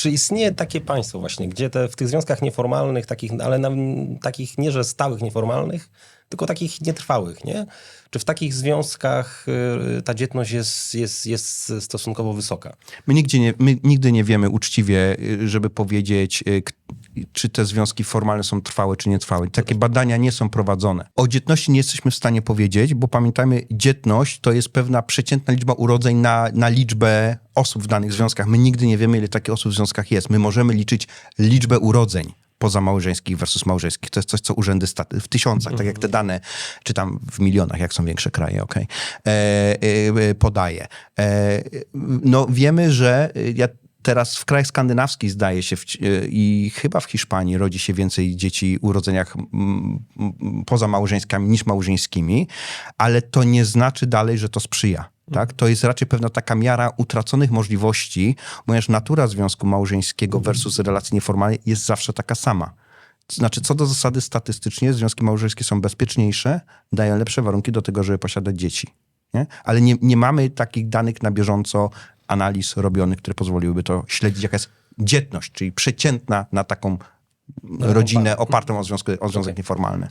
czy istnieje takie państwo właśnie, gdzie te, w tych związkach nieformalnych, takich, ale na, takich nie, że stałych nieformalnych, tylko takich nietrwałych, nie? Czy w takich związkach y, ta dzietność jest, jest, jest stosunkowo wysoka? My nigdzie nie, my nigdy nie wiemy uczciwie, y, żeby powiedzieć, y, czy te związki formalne są trwałe, czy nietrwałe. Takie badania nie są prowadzone. O dzietności nie jesteśmy w stanie powiedzieć, bo pamiętajmy, dzietność to jest pewna przeciętna liczba urodzeń na, na liczbę osób w danych związkach. My nigdy nie wiemy, ile takich osób w związkach jest. My możemy liczyć liczbę urodzeń pozamałżeńskich versus małżeńskich. To jest coś, co urzędy staty w tysiącach, tak jak te dane, czy tam w milionach, jak są większe kraje, okej, e, e, podaje. E, no wiemy, że e, ja teraz w krajach skandynawskich zdaje się w, e, i chyba w Hiszpanii rodzi się więcej dzieci w urodzeniach mm, pozamałżeńskimi niż małżeńskimi, ale to nie znaczy dalej, że to sprzyja. Tak? To jest raczej pewna taka miara utraconych możliwości, ponieważ natura związku małżeńskiego versus relacji nieformalnej jest zawsze taka sama. Znaczy, co do zasady statystycznie, związki małżeńskie są bezpieczniejsze, dają lepsze warunki do tego, żeby posiadać dzieci. Nie? Ale nie, nie mamy takich danych na bieżąco, analiz robionych, które pozwoliłyby to śledzić, jaka jest dzietność, czyli przeciętna na taką rodzinę opartą o, związku, o związek Okej. nieformalny.